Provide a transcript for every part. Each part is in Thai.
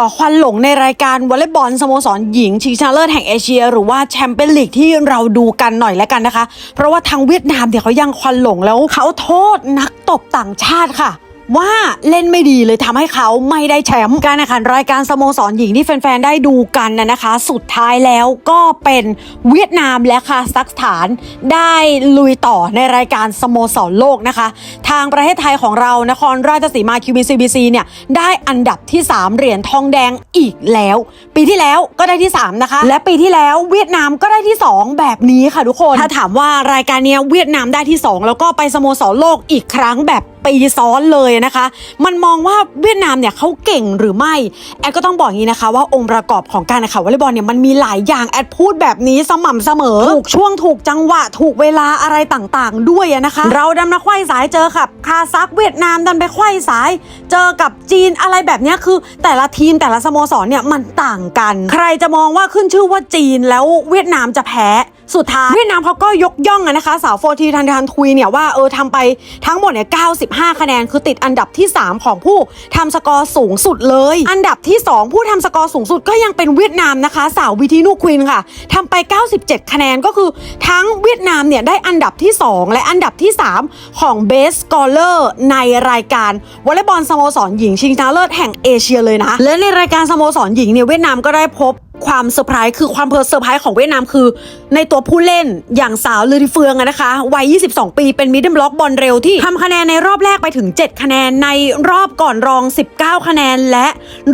ขอควันหลงในรายการวอลเลย์บอลสโมสรหญิงชิงชนะเลิศแห่งเอเชีย หรือว่าแชมเปี้ยนลีกที่เราดูกันหน่อยแล้วกันนะคะ เพราะว่าทางเวียดนามเนี่ยเขายังควันหลงแล้วเขาโทษนักตบต่างชาติค่ะ ว่าเล่นไม่ดีเลยทำให้เขาไม่ได้แชมป์การแข่งขันรายการสโมสรหญิงที่แฟน ๆ ได้ดูกันนะนะคะ สุดท้ายแล้วก็เป็นเวียดนามและคาซัคสถานได้ลุยต่อในรายการสโมสรโลกนะคะ ทางประเทศไทยของเรานครราชสีมาคิวบีซีบีซีเนี่ยได้อันดับที่ 3 เหรียญทองแดงอีกแล้ว ปีที่แล้วก็ได้ที่ 3 นะคะ และปีที่แล้วเวียดนามก็ได้ที่ 2 แบบนี้ค่ะทุกคน ถ้าถามว่ารายการนี้เวียดนามได้ที่ 2 แล้วก็ไปสโมสรโลกอีกครั้งแบบ ปีซ้อนเลยนะคะ มันมองว่าเวียดนามเนี่ยเขาเก่งหรือไม่ แอดก็ต้องบอกอย่างนี้นะคะว่าองค์ประกอบของการแข่งขันวอลเลย์บอลเนี่ยมันมีหลายอย่างแอดพูดแบบนี้สม่ำเสมอ ถูกช่วงถูกจังหวะถูกเวลาอะไรต่างๆ ด้วยนะคะ เราดันมาไขว้สายเจอกับคาซัคเวียดนามดันไปไขว้สาย เจอกับจีนอะไรแบบนี้คือ แต่ละทีมแต่ละสโมสรเนี่ยมันต่างกัน ใครจะมองว่าขึ้นชื่อว่าจีนแล้วเวียดนามจะแพ้ สุดท้ายเวียดนามเขาก็ยกย่องนะคะสาวโฟทีทันทันทุยเนี่ยว่าเออทำไปทั้งหมดเนี่ย95 คะแนนคือติดอันดับที่ 3 ของผู้ทำสกอร์สูงสุดเลย อันดับที่ 2 ผู้ทำสกอร์สูงสุดก็ยังเป็นเวียดนามนะคะ สาววิทีนูควินค่ะทำไป 97 คะแนนก็คือทั้งเวียดนามเนี่ยได้อันดับที่ 2 และอันดับที่ 3 ของ Best Scorer ในรายการวอลเลย์บอลสโมสรหญิงชิงชนะเลิศแห่งเอเชียเลยนะและในรายการสโมสรหญิงเนี่ยเวียดนามก็ได้พบ ความเซอร์ไพรส์คือความเพอร์เซอร์ไพรส์ของเวียดนามคือ ในตัวผู้เล่นอย่างสาวลือดิเฟืองนะคะวัย 22 ปีเป็นมิดเดิลบล็อกบอลเร็วที่ทำคะแนนในรอบแรกไปถึง 7 คะแนนในรอบก่อนรอง 19 คะแนน และ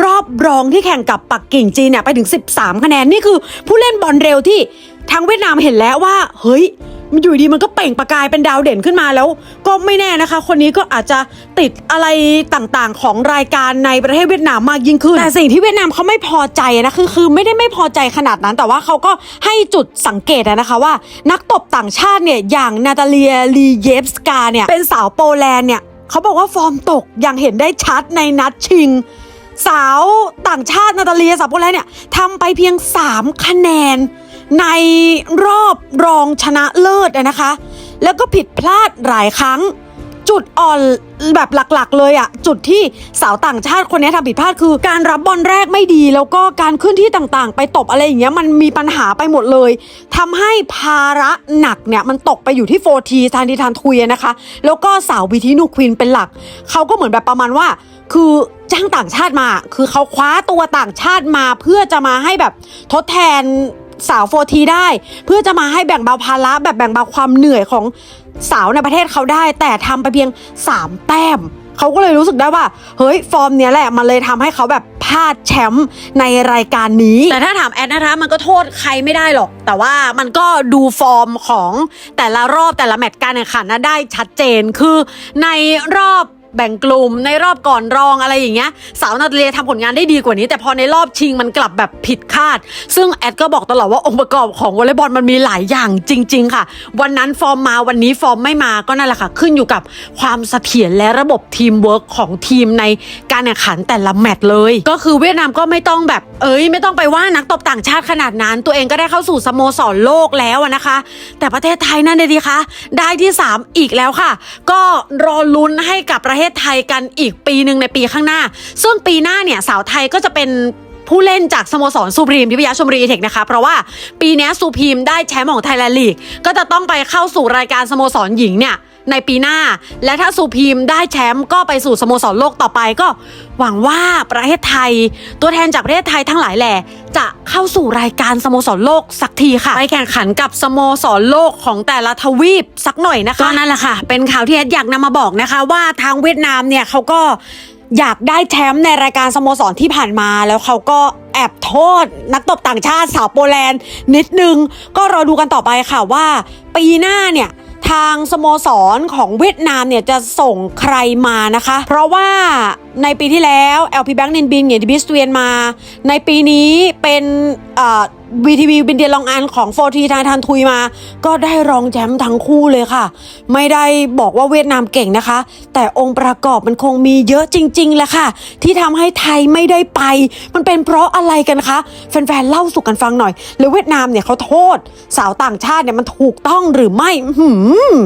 รอบรองที่แข่งกับปักกิ่งจีนเนี่ยไปถึง 13 คะแนนนี่คือผู้เล่นบอลเร็วที่ทางเวียดนามเห็นแล้วว่า เฮ้ย มันอยู่ดีมันก็เปล่งประกายเป็นดาวเด่นขึ้นมาแล้ว ก็ไม่แน่นะคะ คนนี้ก็อาจจะติดอะไรต่างๆ ของรายการในประเทศเวียดนามมากยิ่งขึ้นแต่สิ่งที่เวียดนามเขาไม่พอใจนะคือคือไม่ได้ไม่พอใจขนาดนั้น แต่ว่าเขาก็ให้จุดสังเกตนะคะว่า นักตบต่างชาติเนี่ยอย่างนาตาเลียลีเยฟสกาเนี่ยเป็นสาวโปแลนด์เนี่ยเขาบอกว่าฟอร์มตกอย่างเห็นได้ชัดในนัดชิงสาวต่างชาตินาตาเลียสาวโปแลนด์เนี่ยทำไปเพียง 3 คะแนน ในรอบรองชนะเลิศอะนะคะ แล้วก็ผิดพลาดหลายครั้ง จุดอ่อนแบบหลักๆ เลยอะจุดที่สาวต่างชาติคนนี้ทำผิดพลาดคือ การรับบอลแรกไม่ดี แล้วก็การขึ้นที่ต่างๆ ไปตบอะไรอย่างเงี้ยมันมีปัญหาไปหมดเลยทำให้ภาระหนักเนี่ยมันตกไปอยู่ที่โฟทีทานทีทานทุยนะคะ แล้วก็สาววิทินูควินเป็นหลักเขาก็เหมือนแบบประมาณว่า คือจ้างต่างชาติมา คือเขาคว้าตัวต่างชาติมาเพื่อจะมาให้แบบทดแทน สาวโฟทีได้ เพื่อจะมาให้แบ่งเบาภาระแบบแบ่งเบาความเหนื่อยของสาวในประเทศเขาได้ แต่ทำไปเพียง 3 แต้มเขาก็เลยรู้สึกได้ว่า เฮ้ย ฟอร์มเนี้ยแหละ มันเลยทำให้เขาแบบพลาดแชมป์ในรายการนี้ แต่ถ้าถามแอดนะคะ มันก็โทษใครไม่ได้หรอก แต่ว่ามันก็ดูฟอร์มของแต่ละรอบแต่ละแมตช์การแข่งขันนะได้ชัดเจนคือในรอบ แบ่งกลุ่มในรอบก่อนรองอะไรอย่างเงี้ยสาวนาตาเลียทำผลงานได้ดีกว่านี้ แต่พอในรอบชิงมันกลับแบบผิดคาด ซึ่งแอดก็บอกตลอดว่าองค์ประกอบของวอลเลย์บอลมันมีหลายอย่างจริง ๆ ค่ะ วันนั้นฟอร์มมาวันนี้ฟอร์มไม่มาก็นั่นแหละค่ะ ขึ้นอยู่กับความเสถียรและระบบทีมเวิร์กของทีมในการแข่งขันแต่ละแมตช์เลย ก็คือเวียดนามก็ไม่ต้องแบบเอ้ย ไม่ต้องไปว่านักตบต่างชาติขนาดนั้น ตัวเองก็ได้เข้าสู่สโมสรโลกแล้วนะคะ แต่ประเทศไทยนั่นเลยดีคะได้ที่ 3 อีกแล้วค่ะ ก็รอลุ้นให้กับประเทศไทยกันอีกปีหนึ่งในปีข้างหน้า ซึ่งปีหน้าเนี่ยสาวไทยก็จะเป็นผู้เล่นจากสโมสรซูพรีมพิพยาชมรีเทคนะคะ เพราะว่าปีนี้ซูพรีมได้แชมป์ของไทยแลนด์ลีก ก็จะต้องไปเข้าสู่รายการสโมสรหญิงเนี่ย ในปีหน้า และถ้าซูพรีมได้แชมป์ก็ไปสู่สโมสรโลกต่อไปก็ หวังว่าประเทศไทย ตัวแทนจากประเทศไทยทั้งหลายแหล่จะเข้าสู่รายการสโมสรโลกสักทีค่ะไปแข่งขันกับสโมสรโลกของแต่ละทวีปสักหน่อยนะคะก็นั่นแหละค่ะ เป็นข่าวที่แอดอยากนำมาบอกนะคะ ว่าทางเวียดนามเนี่ยเขาก็อยากได้แชมป์ในรายการสโมสรที่ผ่านมาแล้วเขาก็แอบโทษนักตบต่างชาติสาวโปแลนด์นิดนึง ก็รอดูกันต่อไปค่ะว่า ปีหน้าเนี่ย ทางสโมสรของเวียดนามเนี่ยจะส่งใครมานะคะ เพราะว่าในปีที่แล้ว LP Bank นินบินเงียดิบิสเวียนมา ในปีนี้เป็น วีทีวีบินเดียลองอันของโฟทีทางทันทุยมา ก็ได้รองแชมป์ทั้งคู่เลยค่ะ ไม่ได้บอกว่าเวียดนามเก่งนะคะ แต่องค์ประกอบมันคงมีเยอะจริงๆแหละค่ะ ที่ทำให้ไทยไม่ได้ไป มันเป็นเพราะอะไรกันคะแฟนๆเล่าสู่กันฟังหน่อยแล้วเวียดนามเนี่ยเขาโทษ สาวต่างชาติเนี่ยมันถูกต้องหรือไม่หือ